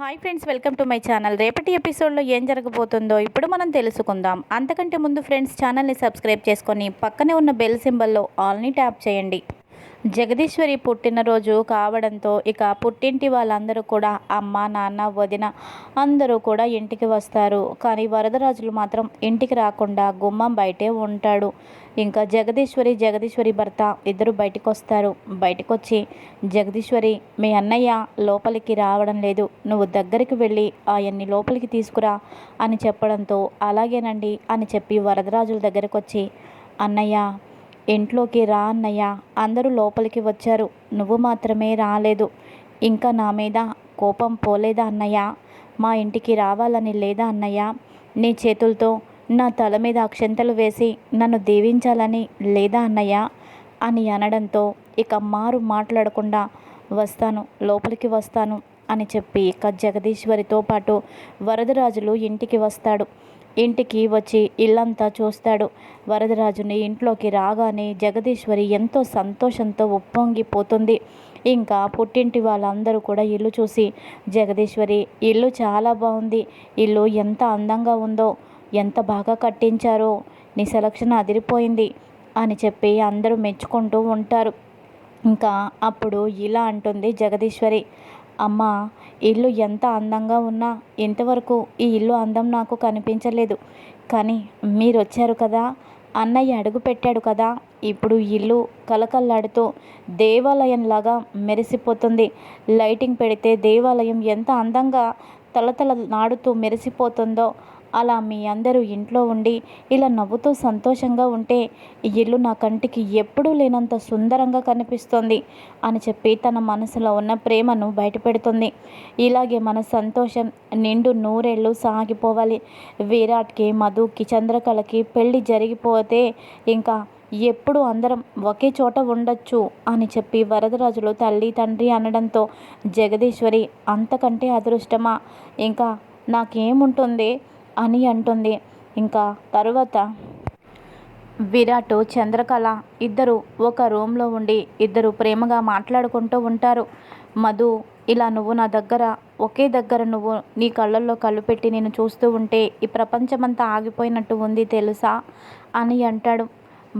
Hi friends welcome to my channel. రేపటి ఎపిసోడ్లో ఏం జరగబోతుందో ఇప్పుడు మనం తెలుసుకుందాం. అంతకంటే ముందు ఫ్రెండ్స్ ఛానల్ని సబ్స్క్రైబ్ చేసుకొని పక్కనే ఉన్న బెల్ సింబల్లో ఆల్ని ట్యాప్ చేయండి. జగదీశ్వరి పుట్టినరోజు కావడంతో ఇక పుట్టింటి వాళ్ళందరూ కూడా అమ్మ నాన్న వదిన అందరూ కూడా ఇంటికి వస్తారు. కానీ వరదరాజులు మాత్రం ఇంటికి రాకుండా గుమ్మం బయటే ఉంటాడు. ఇంకా జగదీశ్వరి జగదీశ్వరి భర్త ఇద్దరు బయటకు వస్తారు బయటకు వచ్చి జగదీశ్వరి మీ అన్నయ్య లోపలికి రావడం లేదు. నువ్వు దగ్గరికి వెళ్ళి ఆయన్ని లోపలికి తీసుకురా అని చెప్పడంతో అలాగేనండి అని చెప్పి వరదరాజుల దగ్గరకు వచ్చి అన్నయ్య ఇంట్లోకి రా అన్నయ్య. అందరూ లోపలికి వచ్చారు. నువ్వు మాత్రమే రాలేదు. ఇంకా నా మీద కోపం పోలేదా అన్నయ్య? మా ఇంటికి రావాలని లేదా అన్నయ్య? నీ చేతులతో నా తల మీద అక్షంతలు వేసి నన్ను దీవించాలని లేదా అన్నయ్య? అని అనడంతో ఇక మారు మాట్లాడకుండా వస్తాను లోపలికి వస్తాను అని చెప్పి ఇక జగదీశ్వరితో పాటు వరదరాజులు ఇంటికి వస్తాడు. ఇంటికి వచ్చి ఇల్లంతా చూస్తాడు. వరదరాజుని ఇంట్లోకి రాగానే జగదీశ్వరి ఎంతో సంతోషంతో ఉప్పొంగిపోతుంది. ఇంకా పుట్టింటి వాళ్ళందరూ కూడా ఇల్లు చూసి జగదీశ్వరి ఇల్లు చాలా బాగుంది. ఇల్లు ఎంత అందంగా ఉందో ఎంత బాగా కట్టించారో నీ సెలక్షన్ అదిరిపోయింది అని చెప్పి అందరూ మెచ్చుకుంటూ ఉంటారు. ఇంకా అప్పుడు ఇలా అంటుంది జగదీశ్వరి అమ్మ ఇల్లు ఎంత అందంగా ఉన్నా ఇంతవరకు ఈ ఇల్లు అందం నాకు కనిపించలేదు. కానీ మీరు వచ్చారు కదా అన్నయ్య అడుగు పెట్టాడు కదా ఇప్పుడు ఇల్లు కలకల్లాడుతూ దేవాలయంలాగా మెరిసిపోతుంది. లైటింగ్ పెడితే దేవాలయం ఎంత అందంగా తలతల నాడుతూ మెరిసిపోతుందో అలా మీ అందరూ ఇంట్లో ఉండి ఇలా నవ్వుతూ సంతోషంగా ఉంటే ఈ ఇల్లు నా కంటికి ఎప్పుడూ లేనంత సుందరంగా కనిపిస్తుంది అని చెప్పి తన మనసులో ఉన్న ప్రేమను బయటపెడుతుంది. ఇలాగే మన సంతోషం నిండు నూరేళ్ళు సాగిపోవాలి. విరాట్కి మధుకి చంద్రకళకి పెళ్ళి జరిగిపోతే ఇంకా ఎప్పుడు అందరం ఒకే చోట ఉండొచ్చు అని చెప్పి వరదరాజులు తల్లి తండ్రి అనడంతో జగదీశ్వరి అంతకంటే అదృష్టమా? ఇంకా నాకేముంటుంది? అని అంటుంది. ఇంకా తరువాత విరాట్ చంద్రకళ ఇద్దరు ఒక రూమ్లో ఉండి ఇద్దరు ప్రేమగా మాట్లాడుకుంటూ ఉంటారు. మధు ఇలా నువ్వు నా దగ్గర ఒకే దగ్గర నువ్వు నీ కళ్ళల్లో కళ్ళు పెట్టి నేను చూస్తూ ఉంటే ఈ ప్రపంచమంతా ఆగిపోయినట్టు ఉంది తెలుసా? అని అంటాడు.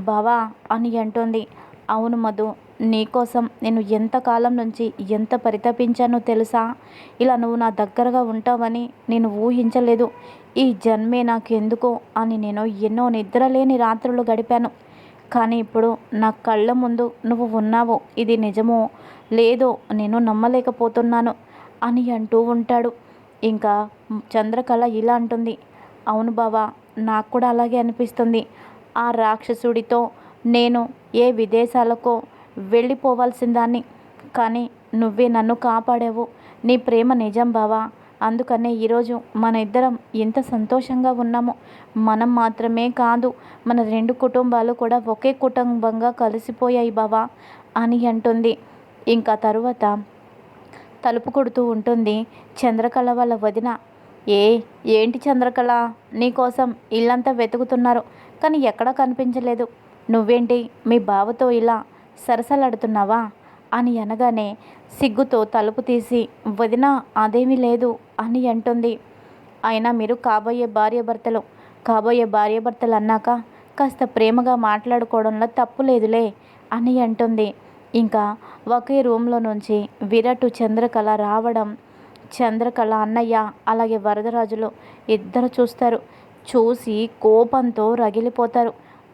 బావా అని అంటుంది. అవును మధు నీకోసం నేను ఎంతకాలం నుంచి ఎంత పరితపించానో తెలుసా? ఇలా నువ్వు నా దగ్గరగా ఉంటావని నేను ఊహించలేదు. ఈ జన్మే నాకు ఎందుకో అని నేను ఎన్నో నిద్రలేని రాత్రులు గడిపాను. కానీ ఇప్పుడు నా కళ్ళ ముందు నువ్వు ఉన్నావు ఇది నిజమో లేదో నేను నమ్మలేకపోతున్నాను అని అంటూ ఉంటాడు. ఇంకా చంద్రకళ ఇలా అంటుంది. అవును బావా నాకు కూడా అలాగే అనిపిస్తుంది. ఆ రాక్షసుడితో నేను ఏ విదేశాలకో వెళ్ళిపోవాల్సిందాన్ని. కానీ నువ్వే నన్ను కాపాడావు. నీ ప్రేమ నిజం బావా. అందుకనే ఈరోజు మన ఇద్దరం ఎంత సంతోషంగా ఉన్నామో. మనం మాత్రమే కాదు మన రెండు కుటుంబాలు కూడా ఒకే కుటుంబంగా కలిసిపోయాయి బావా అని అంటుంది. ఇంకా తరువాత తలుపు కొడుతూ ఉంటుంది చంద్రకళ వాళ్ళ వదిన. ఏ ఏంటి చంద్రకళ? నీకోసం ఇల్లంతా వెతుకుతున్నారు కానీ ఎక్కడా కనిపించలేదు. నువ్వేంటి మీ బావతో ఇలా సరసలాడుతున్నావా? అని అనగానే సిగ్గుతో తలుపు తీసి వదిన అదేమీ లేదు అని అంటుంది. అయినా మీరు కాబోయే భార్యాభర్తలు కాబోయే భార్యాభర్తలు అన్నాక కాస్త ప్రేమగా మాట్లాడుకోవడంలో తప్పు లేదులే అని అంటుంది. ఇంకా ఒకే రూమ్లో నుంచి విరటు చంద్రకళ రావడం చంద్రకళ అన్నయ్య అలాగే వరదరాజులు ఇద్దరు చూస్తారు. చూసి కోపంతో రగిలిపోతారు.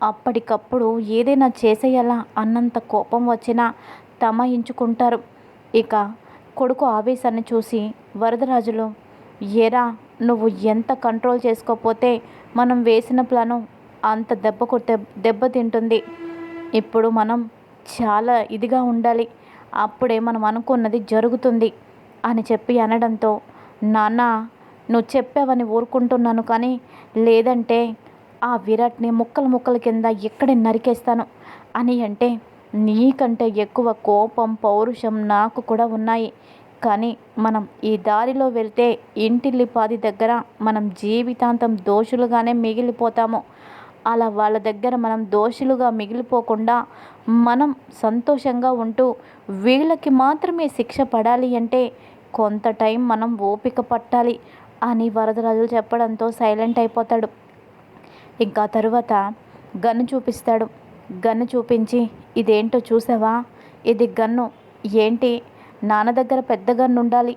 అప్పటికప్పుడు ఏదైనా చేసేయాలా అన్నంత కోపం వచ్చినా తమాయించుకుంటారు. ఇక కొడుకు ఆవేశాన్ని చూసి వరదరాజులు ఏరా నువ్వు ఎంత కంట్రోల్ చేసుకోకపోతే మనం వేసిన ప్లాను అంత దెబ్బ దెబ్బ తింటుంది. ఇప్పుడు మనం చాలా ఇదిగా ఉండాలి. అప్పుడే మనం అనుకున్నది జరుగుతుంది అని చెప్పి అనడంతో నాన్న నువ్వు చెప్పావని ఊరుకుంటున్నాను కానీ లేదంటే ఆ విరాట్ని ముక్కలు ముక్కల కింద ఎక్కడే నరికేస్తాను? అని అంటే నీకంటే ఎక్కువ కోపం పౌరుషం నాకు కూడా ఉన్నాయి. కానీ మనం ఈ దారిలో వెళ్తే ఇంటిల్లిపాది దగ్గర మనం జీవితాంతం దోషులుగానే మిగిలిపోతాము. అలా వాళ్ళ దగ్గర మనం దోషులుగా మిగిలిపోకుండా మనం సంతోషంగా ఉంటూ వీళ్ళకి మాత్రమే శిక్ష పడాలి అంటే కొంత టైం మనం ఓపిక పట్టాలి అని వరదరాజులు చెప్పడంతో సైలెంట్ అయిపోతాడు. ఇంకా తరువాత గన్ను చూపిస్తాడు. గన్ను చూపించి ఇదేంటో చూసావా? ఇది గన్ను. ఏంటి? నాన్న దగ్గర పెద్ద గన్ను ఉండాలి.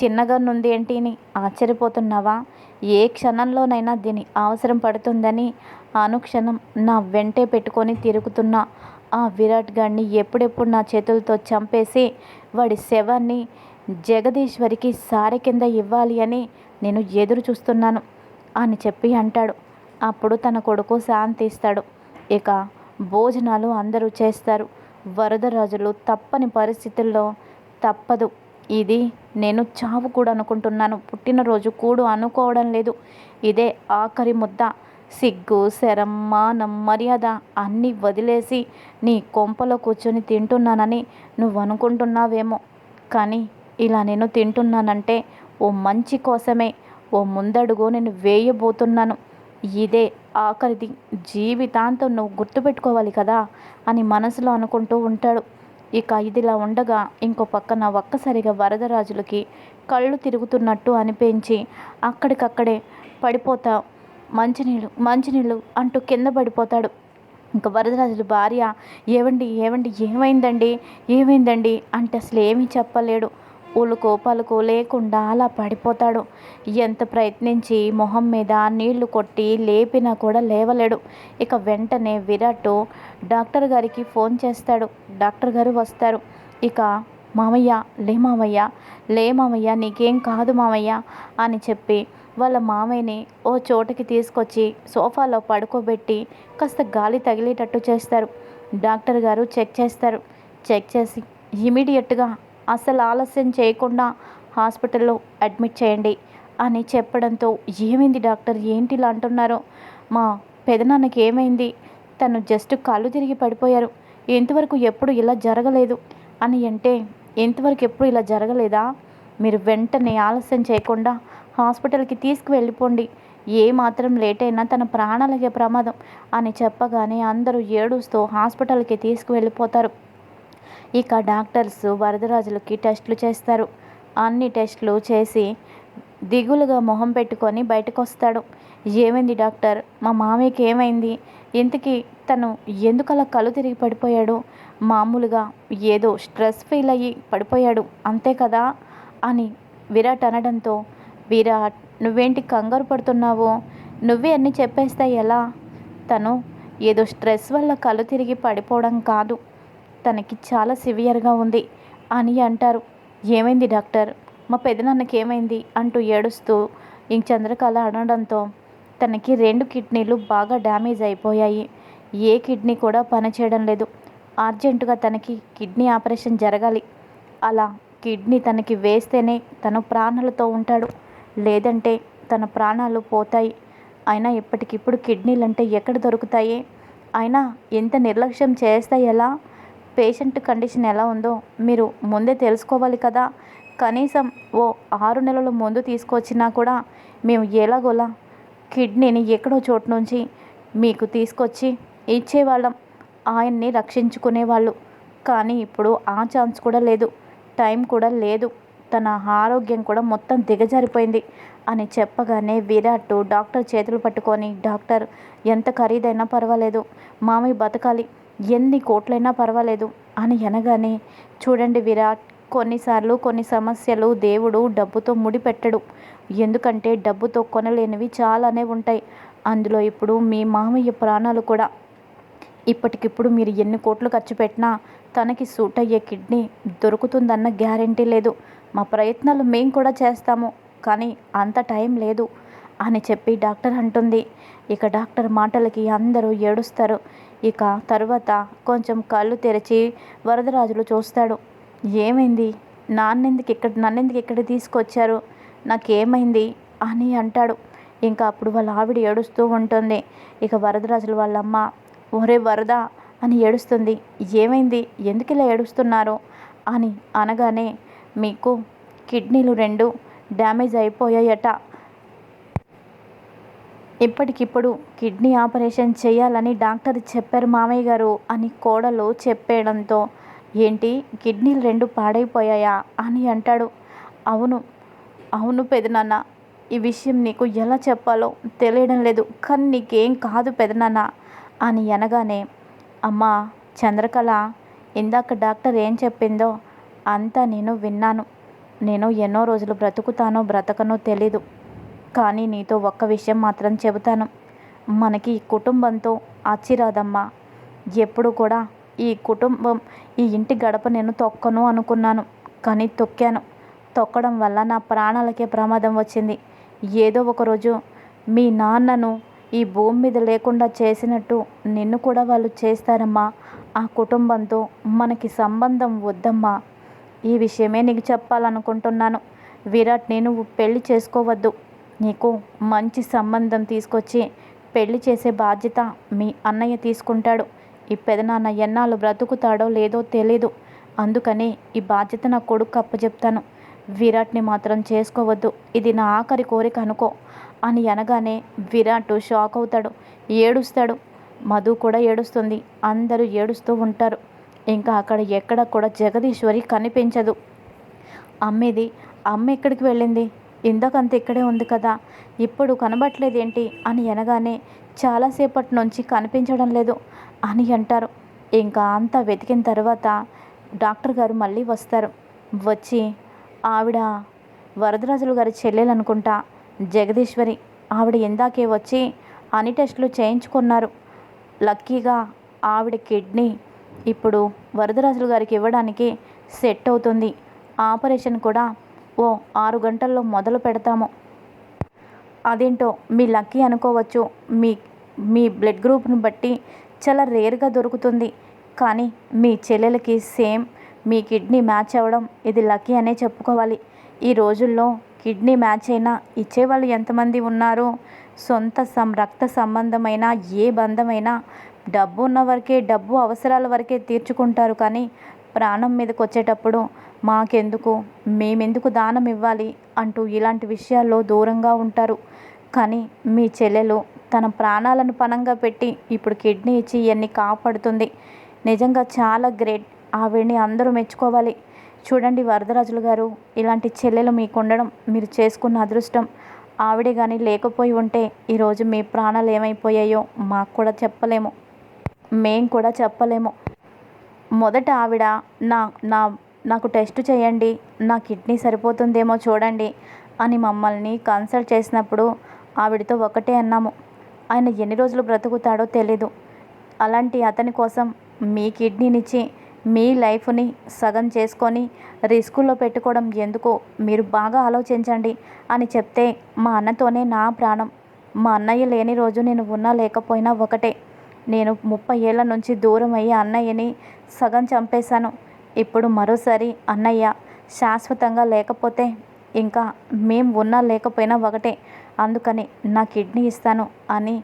చిన్న గన్ను ఉంది ఏంటి అని ఆశ్చర్యపోతున్నావా? ఏ క్షణంలోనైనా దీని అవసరం పడుతుందని అనుక్షణం నా వెంటే పెట్టుకొని తిరుగుతున్నా. ఆ విరాట్ గాడిని ఎప్పుడెప్పుడు నా చేతులతో చంపేసి వాడి శవాన్ని జగదీశ్వరికి సారె కింద ఇవ్వాలి అని నేను ఎదురు చూస్తున్నాను అని చెప్పి అంటాడు. అప్పుడు తన కొడుకు శాంతిస్తాడు. ఇక భోజనాలు అందరూ చేస్తారు. వరదరాజులు తప్పని పరిస్థితుల్లో తప్పదు. ఇది నేను చావు కూడా అనుకుంటున్నాను. పుట్టినరోజు కూడు అనుకోవడం లేదు. ఇదే ఆఖరి ముద్ద. సిగ్గు శరం మానం మర్యాద అన్నీ వదిలేసి నీ కొంపలో కూర్చొని తింటున్నానని నువ్వు అనుకుంటున్నావేమో కానీ ఇలా నేను తింటున్నానంటే ఓ మంచి కోసమే. ఓ ముందడుగు నేను వేయబోతున్నాను. ఇదే ఆఖరిది. జీవితాంతం నువ్వు గుర్తుపెట్టుకోవాలి కదా అని మనసులో అనుకుంటూ ఉంటాడు. ఇక ఇదిలా ఉండగా ఇంకో పక్కన ఒక్కసారిగా వరదరాజులకి కళ్ళు తిరుగుతున్నట్టు అనిపించి అక్కడికక్కడే పడిపోతా మంచినీళ్ళు మంచినీళ్ళు అంటూ కింద పడిపోతాడు. ఇంకా వరదరాజుల భార్య ఏవండి ఏవండి ఏమైందండి ఏమైందండి? అంటే అసలు ఏమీ చెప్పలేడు. ఉలుకో పలుకో లేకుండా అలా పడిపోతాడు. ఎంత ప్రయత్నించి మొహం మీద నీళ్ళు కొట్టి లేపినా కూడా లేవలేడు. ఇక వెంటనే విరాట్ డాక్టర్ గారికి ఫోన్ చేస్తాడు. డాక్టర్ గారు వస్తారు. ఇక మామయ్య లే మామయ్య లే మామయ్య నీకేం కాదు మామయ్య అని చెప్పి వాళ్ళ మామయ్యని ఓ చోటకి తీసుకొచ్చి సోఫాలో పడుకోబెట్టి కాస్త గాలి తగిలేటట్టు చేస్తారు. డాక్టర్ గారు చెక్ చేస్తారు. చెక్ చేసి ఇమీడియట్గా అసలు ఆలస్యం చేయకుండా హాస్పిటల్లో అడ్మిట్ చేయండి అని చెప్పడంతో ఏమైంది డాక్టర్? ఏంటి ఇలా అంటున్నారు? మా పెదనాన్నకి ఏమైంది? తను జస్ట్ కళ్ళు తిరిగి పడిపోయారు. ఇంతవరకు ఎప్పుడు ఇలా జరగలేదు? అని అంటే ఇంతవరకు ఎప్పుడు ఇలా జరగలేదా? మీరు వెంటనే ఆలస్యం చేయకుండా హాస్పిటల్కి తీసుకువెళ్ళిపోండి. ఏ మాత్రం లేట్ అయినా తన ప్రాణాలకే ప్రమాదం అని చెప్పగానే అందరూ ఏడుస్తూ హాస్పిటల్కి తీసుకువెళ్ళిపోతారు. ఇక డాక్టర్స్ వరదరాజులకి టెస్టులు చేస్తారు. అన్ని టెస్టులు చేసి దిగులుగా మొహం పెట్టుకొని బయటకు వస్తాడు ఏమైంది డాక్టర్? మా మామయ్యకి ఏమైంది? ఇంతకీ తను ఎందుకలా కళ్ళు తిరిగి పడిపోయాడు? మామూలుగా ఏదో స్ట్రెస్ ఫీల్ అయ్యి పడిపోయాడు అంతే కదా అని విరాట్ అనడంతో విరాట్ నువ్వేంటి కంగారు పడుతున్నావు? నువ్వే అన్నీ చెప్పేస్తే ఎలా? తను ఏదో స్ట్రెస్ వల్ల కళ్ళు తిరిగి పడిపోవడం కాదు. తనకి చాలా సివియర్గా ఉంది అని అంటారు. ఏమైంది డాక్టర్? మా పెదనాన్నకి ఏమైంది? అంటూ ఏడుస్తూ ఇంక చంద్రకళ అనడంతో తనకి రెండు కిడ్నీలు బాగా డ్యామేజ్ అయిపోయాయి. ఏ కిడ్నీ కూడా పనిచేయడం లేదు. అర్జెంటుగా తనకి కిడ్నీ ఆపరేషన్ జరగాలి. అలా కిడ్నీ తనకి వేస్తేనే తను ప్రాణాలతో ఉంటాడు. లేదంటే తన ప్రాణాలు పోతాయి. అయినా ఇప్పటికిప్పుడు కిడ్నీలు అంటే ఎక్కడ దొరుకుతాయి? అయినా ఎంత నిర్లక్ష్యం చేస్తే ఎలా? పేషెంట్ కండిషన్ ఎలా ఉందో మీరు ముందే తెలుసుకోవాలి కదా. కనీసం ఓ ఆరు నెలల ముందు తీసుకొచ్చినా కూడా మేము ఎలాగోలా కిడ్నీని ఎక్కడో చోటు నుంచి మీకు తీసుకొచ్చి ఇచ్చేవాళ్ళం. ఆయన్ని రక్షించుకునేవాళ్ళు. కానీ ఇప్పుడు ఆ ఛాన్స్ కూడా లేదు. టైం కూడా లేదు. తన ఆరోగ్యం కూడా మొత్తం దిగజారిపోయింది అని చెప్పగానే విరాట్ డాక్టర్ చేతులు పట్టుకొని డాక్టర్ ఎంత ఖరీదైనా పర్వాలేదు. మామయ్య బతకాలి. ఎన్ని కోట్లైనా పర్వాలేదు అని అనగానే చూడండి విరాట్ కొన్నిసార్లు కొన్ని సమస్యలు దేవుడు డబ్బుతో ముడిపెట్టడు. ఎందుకంటే డబ్బుతో కొనలేనివి చాలానే ఉంటాయి. అందులో ఇప్పుడు మీ మామయ్య ప్రాణాలు కూడా. ఇప్పటికిప్పుడు మీరు ఎన్ని కోట్లు ఖర్చు పెట్టినా తనకి సూట్ అయ్యే కిడ్నీ దొరుకుతుందన్న గ్యారంటీ లేదు. మా ప్రయత్నాలు మేము కూడా చేస్తాము. కానీ అంత టైం లేదు. అని చెప్పి డాక్టర్ అంటుంది. ఇక డాక్టర్ మాటలకి అందరూ ఏడుస్తారు. ఇక తర్వాత కొంచెం కళ్ళు తెరిచి వరదరాజులు చూస్తాడు. ఏమైంది? నాన్నెందుకు ఇక్కడ నన్నెందుకు ఇక్కడ తీసుకొచ్చారు? నాకేమైంది? అని అంటాడు. ఇంకా అప్పుడు వాళ్ళ ఆవిడ ఏడుస్తూ ఉంటుంది. ఇక వరదరాజులు వాళ్ళమ్మ ఒరే వరద అని ఏడుస్తుంది. ఏమైంది? ఎందుకు ఇలా ఏడుస్తున్నారు? అని అనగానే మీకు కిడ్నీలు రెండు డ్యామేజ్ అయిపోయాయట. ఇప్పటికిప్పుడు కిడ్నీ ఆపరేషన్ చేయాలని డాక్టర్ చెప్పారు మామయ్య గారు అని కోడలు చెప్పేయడంతో ఏంటి కిడ్నీలు రెండు పాడైపోయాయా? అని అంటాడు. అవును అవును పెదనాన్న ఈ విషయం నీకు ఎలా చెప్పాలో తెలియడం లేదు కానీ నీకేం కాదు పెదనాన్న అని అనగానే అమ్మా చంద్రకళ ఇందాక డాక్టర్ ఏం చెప్పిందో అంతా నేను విన్నాను. నేను ఎన్నో రోజులు బ్రతుకుతానో బ్రతకనో తెలీదు. కానీ నీతో ఒక్క విషయం మాత్రం చెబుతాను. మనకి ఈ కుటుంబంతో అచ్చిరాదమ్మా ఎప్పుడు కూడా ఈ కుటుంబం ఈ ఇంటి గడప నేను తొక్కను అనుకున్నాను. కానీ తొక్కాను. తొక్కడం వల్ల నా ప్రాణాలకే ప్రమాదం వచ్చింది. ఏదో ఒకరోజు మీ నాన్నను ఈ భూమి మీద లేకుండా చేసినట్టు నిన్ను కూడా వాళ్ళు చేస్తారమ్మా. ఆ కుటుంబంతో మనకి సంబంధం వద్దమ్మా. ఈ విషయమే నీకు చెప్పాలనుకుంటున్నాను. విరాట్ నేను పెళ్ళి చేసుకోవద్దు. నీకు మంచి సంబంధం తీసుకొచ్చి పెళ్ళి చేసే బాధ్యత మీ అన్నయ్య తీసుకుంటాడు. ఈ పెదనాన్న ఎన్నాళ్ళు బ్రతుకుతాడో లేదో తెలీదు. అందుకని ఈ బాధ్యత నా కొడుకు అప్పచెప్తాను విరాట్ని మాత్రం చేసుకోవద్దు. ఇది నా ఆఖరి కోరిక అనుకో. అని అనగానే విరాట్ షాక్ అవుతాడు. ఏడుస్తాడు. మధు కూడా ఏడుస్తుంది. అందరూ ఏడుస్తూ ఉంటారు. ఇంకా అక్కడ ఎక్కడ కూడా జగదీశ్వరి కనిపించదు. అమ్మేది అమ్మ ఎక్కడికి వెళ్ళింది? ఇందాకంత ఇక్కడే ఉంది కదా. ఇప్పుడు కనబట్లేదేంటి అని అనగానే చాలాసేపటి నుంచి కనిపించడం లేదు అని అంటారు. ఇంకా అంతా వెతికిన తర్వాత డాక్టర్ గారు మళ్ళీ వస్తారు. వచ్చి ఆవిడ వరదరాజులు గారి చెల్లెలు అనుకుంటా జగదీశ్వరి ఆవిడ ఇందాకే వచ్చి అన్ని టెస్టులు చేయించుకున్నారు. లక్కీగా ఆవిడ కిడ్నీ ఇప్పుడు వరదరాజులు గారికి ఇవ్వడానికి సెట్ అవుతుంది. ఆపరేషన్ కూడా ఓ ఆరు గంటల్లో మొదలు పెడతాము. అదేంటో మీ లక్కీ అనుకోవచ్చు. మీ మీ బ్లడ్ గ్రూప్ను బట్టి చాలా రేర్గా దొరుకుతుంది. కానీ మీ చెల్లెలకి సేమ్ మీ కిడ్నీ మ్యాచ్ అవ్వడం ఇది లక్కీ అనే చెప్పుకోవాలి. ఈ రోజుల్లో కిడ్నీ మ్యాచ్ అయినా ఇచ్చేవాళ్ళు ఎంతమంది ఉన్నారు సొంత సం రక్త సంబంధమైన ఏ బంధమైనా డబ్బు ఉన్న వరకే డబ్బు అవసరాల వరకే తీర్చుకుంటారు. కానీ ప్రాణం మీదకి వచ్చేటప్పుడు మాకెందుకు? మేమెందుకు దానం ఇవ్వాలి? అంటూ ఇలాంటి విషయాల్లో దూరంగా ఉంటారు. కానీ మీ చెల్లెలు తన ప్రాణాలను పణంగా పెట్టి ఇప్పుడు కిడ్నీ ఇచ్చి ఇవన్నీ కాపాడుతుంది. నిజంగా చాలా గ్రేట్. ఆవిడ్ని అందరూ మెచ్చుకోవాలి. చూడండి వరదరాజులు గారు ఇలాంటి చెల్లెలు మీకు ఉండడం మీరు చేసుకున్న అదృష్టం. ఆవిడే కానీ లేకపోయి ఉంటే ఈరోజు మీ ప్రాణాలు ఏమైపోయాయో మాకు కూడా చెప్పలేము. మేం కూడా చెప్పలేము. మొదట ఆవిడ నా నా నాకు టెస్ట్ చేయండి నా కిడ్నీ సరిపోతుందేమో చూడండి అని మమ్మల్ని కన్సల్ట్ చేసినప్పుడు ఆవిడతో ఒకటే అన్నాము. ఆయన ఎన్ని రోజులు బ్రతుకుతాడో తెలీదు. అలాంటి అతని కోసం మీ కిడ్నీనిచ్చి మీ లైఫ్ని సగం చేసుకొని రిస్కుల్లో పెట్టుకోవడం ఎందుకు? మీరు బాగా ఆలోచించండి అని చెప్తే మా అన్నతోనే నా ప్రాణం. మా అన్నయ్య లేని రోజు నేను ఉన్నా లేకపోయినా ఒకటే. నేను ముప్పై ఏళ్ళ నుంచి దూరం అయ్యి అన్నయ్యని సగం చంపేశాను. ఇప్పుడు మరోసారి అన్నయ్య శాశ్వతంగా లేకపోతే ఇంకా మేం ఉన్నా లేకపోయినా ఒకటే. అందుకని నా కిడ్నీ ఇస్తాను అని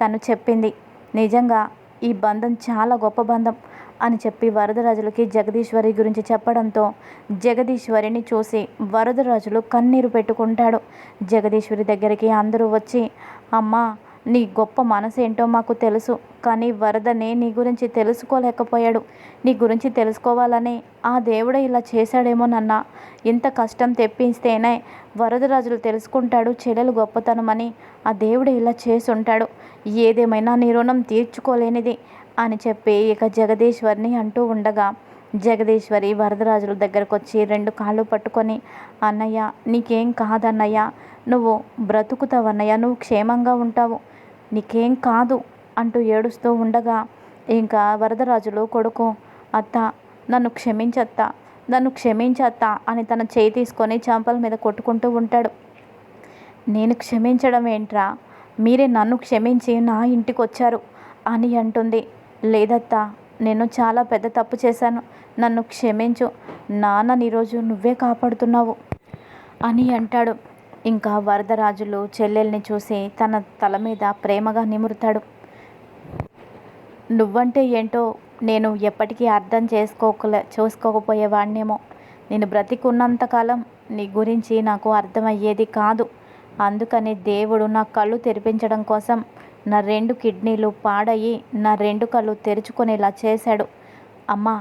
తను చెప్పింది. నిజంగా ఈ బంధం చాలా గొప్ప బంధం అని చెప్పి వరదరాజులకి జగదీశ్వరి గురించి చెప్పడంతో జగదీశ్వరిని చూసి వరదరాజులు కన్నీరు పెట్టుకుంటాడు. జగదీశ్వరి దగ్గరికి అందరూ వచ్చి అమ్మా నీ గొప్ప మనసేంటో మాకు తెలుసు కానీ వరదనే నీ గురించి తెలుసుకోలేకపోయాడు. నీ గురించి తెలుసుకోవాలని ఆ దేవుడే ఇలా చేశాడేమో నన్న. ఇంత కష్టం తెప్పిస్తేనే వరదరాజులు తెలుసుకుంటాడు చెల్లెలు గొప్పతనమని. ఆ దేవుడు ఇలా చేసి ఉంటాడు ఏదేమైనా నీ రుణం తీర్చుకోలేనిది అని చెప్పి ఇక జగదీశ్వరిని అంటూ ఉండగా జగదీశ్వరి వరదరాజుల దగ్గరకు వచ్చి రెండు కాళ్ళు పట్టుకొని అన్నయ్య నీకేం కాదన్నయ్య నువ్వు బ్రతుకుతావన్నయ్య నువ్వు క్షేమంగా ఉంటావు. నీకేం కాదు అంటూ ఏడుస్తూ ఉండగా ఇంకా వరదరాజులు కొడుకు అత్త నన్ను క్షమించత్త నన్ను క్షమించత్త అని తన చేయి తీసుకొని చంపల మీద కొట్టుకుంటూ ఉంటాడు. నేను క్షమించడం ఏంట్రా? మీరే నన్ను క్షమించి నా ఇంటికి వచ్చారు అని అంటుంది. లేదత్తా నేను చాలా పెద్ద తప్పు చేశాను. నన్ను క్షమించు. నాన్నని ఈరోజు నువ్వే కాపాడుతున్నావు అని అంటాడు. ఇంకా వరదరాజులు చెల్లెల్ని చూసి తన తల మీద ప్రేమగా నిమురుతాడు. నువ్వంటే ఏంటో నేను ఎప్పటికీ అర్థం చేసుకోకలే చూసుకోకపోయేవాడినేమో నేను బ్రతికున్నంతకాలం నీ గురించి నాకు అర్థమయ్యేది కాదు. అందుకని దేవుడు నా కళ్ళు తెరిపించడం కోసం నా రెండు కిడ్నీలు పాడయి నా రెండు కళ్ళు తెరుచుకునేలా చేశాడు. అమ్మా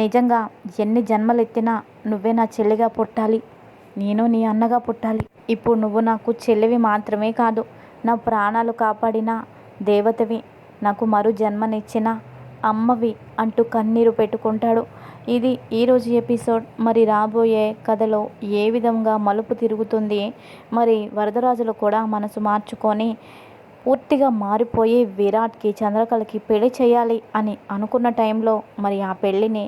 నిజంగా ఎన్ని జన్మలెత్తినా నువ్వే నా చెల్లిగా పుట్టాలి. నేను నీ అన్నగా పుట్టాలి. ఇప్పుడు నువ్వు నాకు చెల్లివి మాత్రమే కాదు నా ప్రాణాలు కాపాడిన దేవతవి నాకు మరు జన్మనిచ్చిన అమ్మవి అంటూ కన్నీరు పెట్టుకుంటాడు. ఇది ఈరోజు ఎపిసోడ్. మరి రాబోయే కథలో ఏ విధంగా మలుపు తిరుగుతుంది? మరి వరదరాజులు కూడా మనసు మార్చుకొని పూర్తిగా మారిపోయి విరాట్కి చంద్రకళకి పెళ్ళి చేయాలి అని అనుకున్న టైంలో మరి ఆ పెళ్ళిని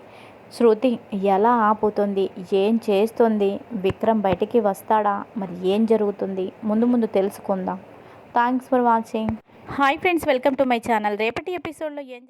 శృతి ఎలా ఆపుతుంది? ఏం చేస్తుంది? విక్రమ్ బయటికి వస్తాడా? మరి ఏం జరుగుతుంది? ముందు ముందు తెలుసుకుందాం. Thanks for watching. Hi friends welcome to my channel. రేపటి ఎపిసోడ్లో ఏం